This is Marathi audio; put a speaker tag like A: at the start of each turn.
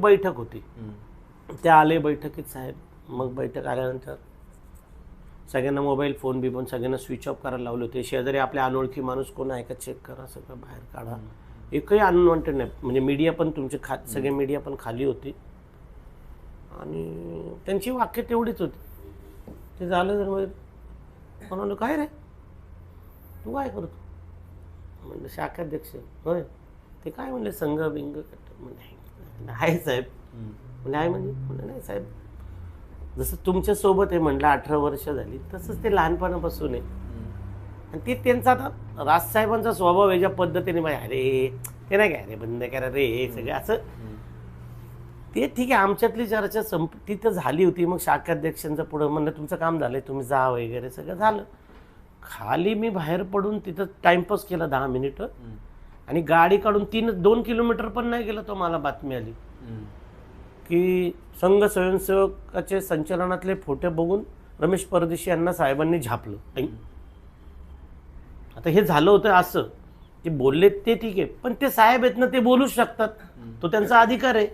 A: बैठक होती. ते आले बैठकीत साहेब. मग बैठक आल्यानंतर सगळ्यांना मोबाईल फोन बिफोन सगळ्यांना स्विच ऑफ करायला लावले होते. शेजारी आपल्या अनोळखी माणूस कोण आहे का चेक करा सगळं बाहेर काढा. एकही अनवॉन्टेड नाही. म्हणजे मीडिया पण तुमचे खा सगळे मीडिया पण खाली होती. आणि त्यांची वाक्य तेवढीच होती. ते झालं तर मग म्हणालो काय रे? तू काय करतो? म्हणलं शाखाध्यक्ष होय. ते काय म्हणले संघ बिंग म्हणजे आहे साहेब. म्हणजे आहे म्हणजे म्हणलं नाही साहेब जसं तुमच्यासोबत आहे म्हणलं अठरा वर्ष झाली तसंच ते लहानपणापासून आहे. आणि ते त्यांचा आता राजसाहेबांचा स्वभाव आहे ज्या पद्धतीने म्हणजे अरे ते नाही काय अरे बंद करा रे हे सगळं असं. ते ठीक आहे आमच्यातली चर्चा संप तिथं झाली होती मग शाखाध्यक्षांचं पुढं म्हणलं तुमचं काम झालंय तुम्ही जा वगैरे सगळं झालं खाली मी बाहेर पडून तिथं टाइमपास केला दहा मिनिटं. आणि गाडी काढून तीन दोन किलोमीटर पण नाही गेलं तो मला बातमी आली. की संघ स्वयंसेवकाचे संचलनातले फोटो बघून रमेश परदेशी यांना साहेबांनी झापलं. आता हे झालं होतं असं. ते बोलले ते ठीक आहे. पण ते साहेब आहेत ना ते बोलूच शकतात. तो त्यांचा अधिकार आहे.